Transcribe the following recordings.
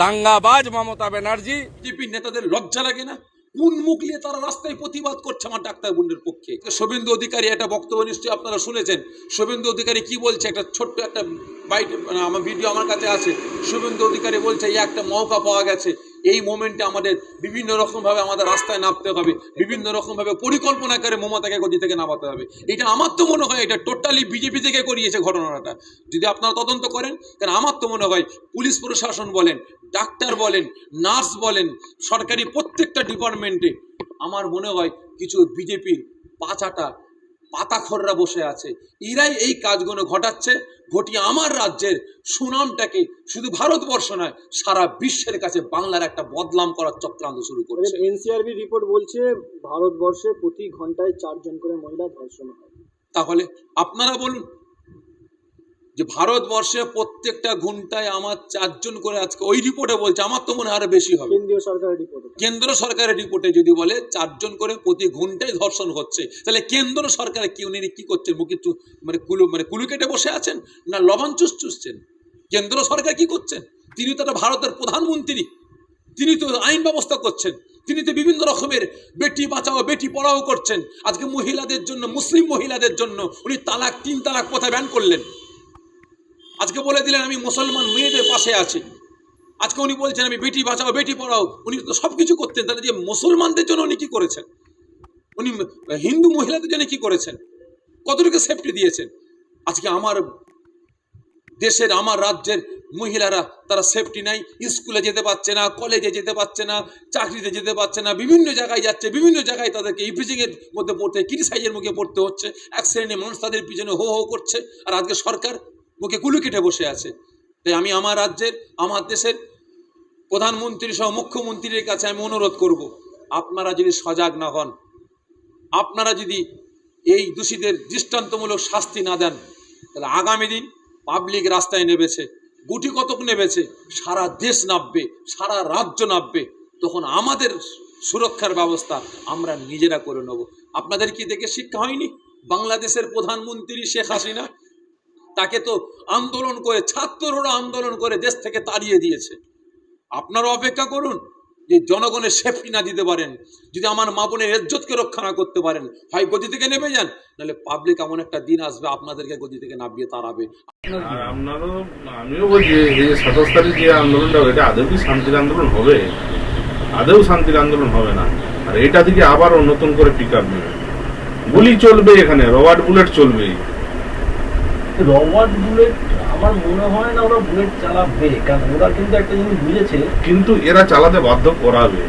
দাঙ্গাবাজ মমতা ব্যানার্জি। টিপি নেতাদের লজ্জা লাগে না? কোন মুখ নিয়ে তারা রাস্তায় প্রতিবাদ করছে আমার ডাক্তার বোনের পক্ষে? শোভেন্দু অধিকারী একটা বক্তব্য নিশ্চয়ই আপনারা শুনেছেন। শোভেন্দু অধিকারী কি বলছে? একটা ছোট্ট একটা বাইট মানে আমার ভিডিও আমার কাছে আছে। শুভেন্দু অধিকারী বলছে, এই একটা মৌকা পাওয়া গেছে। এই মোমেন্টে আমাদের বিভিন্ন রকমভাবে আমাদের রাস্তায় নামতে হবে, বিভিন্ন রকমভাবে পরিকল্পনা করে মমতাকে গতি থেকে নামাতে হবে। এটা আমার তো মনে হয়, এটা টোটালি বিজেপি থেকে করিয়েছে ঘটনাটা। যদি আপনারা তদন্ত করেন কারণ আমার তো মনে হয় পুলিশ প্রশাসন বলেন, ডাক্তার বলেন, নার্স বলেন, সরকারি প্রত্যেকটা ডিপার্টমেন্টে আমার মনে হয় কিছু বিজেপির পাচাটা পাতাখররা বসে আছে। এরাই এই কাজগুলো ঘটাচ্ছে। ঘটিয়ে আমার রাজ্যের সুনামটাকে শুধু ভারতবর্ষ নয় সারা বিশ্বের কাছে বাংলার একটা বদলাম করার চক্রান্ত শুরু করেছে। এনসিআরবি রিপোর্ট বলছে ভারতবর্ষে প্রতি ঘন্টায় চারজন করে মহিলা ধর্ষণ হয়। তাহলে আপনারা বলুন যে ভারতবর্ষে প্রত্যেকটা ঘন্টায় আমার চারজন করে আজকে ওই রিপোর্টে বলছে আমার তো মনে হয় আরও বেশি হবে। কেন্দ্রীয় সরকারের রিপোর্ট কেন্দ্র সরকারের রিপোর্টে যদি বলে চারজন করে প্রতি ঘন্টায় ধর্ষণ হচ্ছে তাহলে কেন্দ্র সরকার কি উনি কি করছেন? মুখে মানে কুলু মানে কুলু কেটে বসে আছেন না লবণ চুষ চুষছেন? কেন্দ্র সরকার কি করছেন? তিনি তো ভারতের প্রধানমন্ত্রী তিনি তো আইন ব্যবস্থা করছেন তিনি তো বিভিন্ন রকমের বেটি বাঁচাও বেটি পড়াও করছেন। আজকে মহিলাদের জন্য মুসলিম মহিলাদের জন্য উনি তালাক তিন তালাক কথা ব্যান করলেন? আজকে বলে দিলেন, আমি মুসলমান মেয়েদের পাশে আছি। আজকে উনি বলছেন, আমি বেটি বাঁচাও, বেটি পড়াও। উনি তো সব কিছু করতেন, তাহলে যে মুসলমানদের জন্য উনি কী করেছেন? উনি হিন্দু মহিলাদের জন্য কি করেছেন? কতটুকু সেফটি দিয়েছেন? আজকে আমার দেশের, আমার রাজ্যের মহিলারা, তারা সেফটি নাই, স্কুলে যেতে পারছে না কলেজে যেতে পারছে না, চাকরিতে যেতে পারছে না, বিভিন্ন জায়গায় যাচ্ছে, বিভিন্ন জায়গায় তাদেরকে ইফিজিংয়ের মধ্যে পড়তে ক্রিটিসাইজের মুখে পড়তে হচ্ছে, এক শ্রেণির মানুষ তাদের পিছনে হো হো করছে, আর আজকে সরকার মুখে কুলু কেটে বসে আছে। তাই আমি আমার রাজ্যের, আমার দেশের প্রধানমন্ত্রী সহ মুখ্যমন্ত্রীর কাছে আমি অনুরোধ করব, আপনারা যদি সজাগ না হন, আপনারা যদি এই দোষীদের দৃষ্টান্তমূলক শাস্তি না দেন, তাহলে আগামী দিন পাবলিক রাস্তায় নেমেছে, গুটি কতক নেমেছে, সারা দেশ নামবে, সারা রাজ্য নামবে, তখন আমাদের সুরক্ষার ব্যবস্থা আমরা নিজেরা করে নেব। আপনাদের কি দেখে শিক্ষা হয়নি? বাংলাদেশের প্রধানমন্ত্রী শেখ হাসিনা তাকে তো আন্দোলন করে, ছাত্ররা আন্দোলন করে দেশ থেকে তাড়িয়ে দিয়েছে। আপনারা অপেক্ষা করুন যে জনগণের সেফটি না দিতে পারেন, যদি আমার মা বোনের ইজ্জতকে রক্ষা না করতে পারেন হয় গদি থেকে নেমে যান, নাহলে পাবলিক এমন একটা দিন আসবে, আপনাদেরকে গদি থেকে নামিয়ে তাড়াবে। আপনারও, আমিও বলছি যে সাতাশ তারিখ যে আন্দোলনটা এটা আদৌ কি শান্তির আন্দোলন হবে? আদৌ শান্তির আন্দোলন হবে না। আর এটা থেকে আবার নতুন করে পিক আপ নেবে। গুলি চলবে এখানে, রবার্ট বুলেট চলবেই। রবার্ট বুলেট আমার মনে হয় না ওরা বুলেট চালাবে কারণ ওরা কিন্তু একটা জিনিস বুঝেছে। কিন্তু এরা চালাতে বাধ্য করাবে।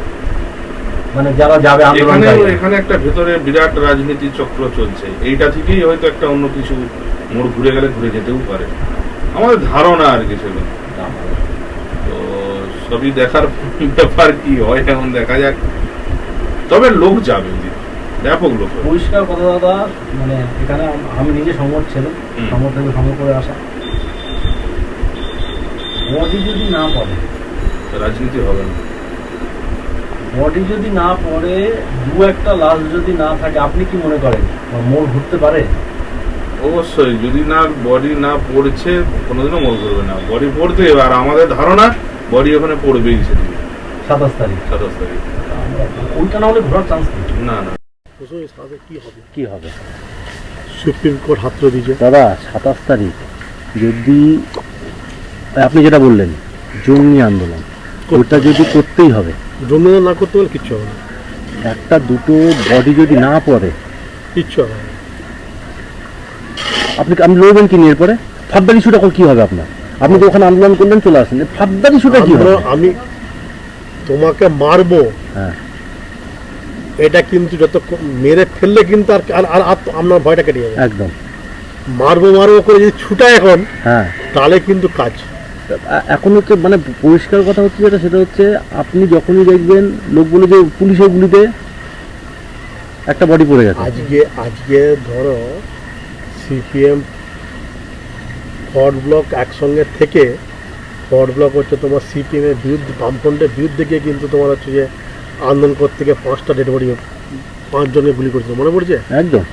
মানে যারা যাবে এখানে এখানে একটা ভেতরে বিরাট রাজনীতি চক্র চলছে। এইটা থেকেই হয়তো একটা অন্য কিছু মোড় ঘুরে গেলে ঘুরে যেতেও পারে। আমাদের ধারণা আর কি সেগুলো। তো সবই দেখার ব্যাপার কি হয় এখন দেখা যাক। তবে লোক যাবে। ব্যাপক লোক পরিষ্কার কথা দাদা মানে এখানে আমি নিজে সমর ছেলে হুম। সমর থেকে সমর করে আসা। বডি যদি না পড়ে রাজনীতি হবে না। বডি যদি না পড়ে দু একটা লাশ যদি না থাকে আপনি কি মনে করেন? মোড় ঘুরতে পারে? অবশ্যই যদি না বডি না পড়ছে কোনোদিনও মনে করবে না। বডি পড়তে হবে আর আমাদের ধারণা বডি ওখানে পড়বেই সেদিন। সাতাশ তারিখ। সাতাশ তারিখ। ওইটা না হলে ঘোরার চান্স না না। কি হবে? সুপ্রিম কোর্ট হাত দিয়েছে। দাদা সাতাশ তারিখ যদি আপনি যেটা বললেন জঙ্গি আন্দোলন ওটা যদি করতেই হবে জঙ্গল না করতে পারলে কিচ্ছু হবে না। একটা দুটো বডি যদি না পড়ে কিচ্ছু হবে না। আপনি আপনি লড়বেন কি নিয়ে এরপরে? ফাদ্দার ইস্যুটা কি হবে আপনার? আপনি তো ওখানে আন্দোলন করলেন চলে আসেন। ফাদ্দার ইস্যুটা কি হবে? আমি তোমাকে মারবো। হ্যাঁ। এটা কিন্তু যত মেরে ফেললে কিন্তু আর আর- আপনার ভয়টা কেটে যাবে। একদম। মারবো মারবো করে যদি ছুটায় এখন হ্যাঁ। তাহলে কিন্তু কাজ। এখন হচ্ছে মানে পরিষ্কার কথা হচ্ছে যেটা সেটা হচ্ছে আপনি যখনই দেখবেন লোকগুলো যে পুলিশের গুলিতে একটা বডি পড়ে গেছে। আজকে আজকে ধরো সিপিএম ফরওয়ার্ড ব্লক একসঙ্গে থেকে ফরওয়ার্ড ব্লক হচ্ছে তোমার সিপিএমের বিরুদ্ধে বামফ্রন্টের বিরুদ্ধে গিয়ে কিন্তু তোমার হচ্ছে যে আন্দোলন করতে গিয়ে পাঁচটা ডেড বডি পাঁচজনকে গুলি করেছিল। মনে পড়ছে? একদম।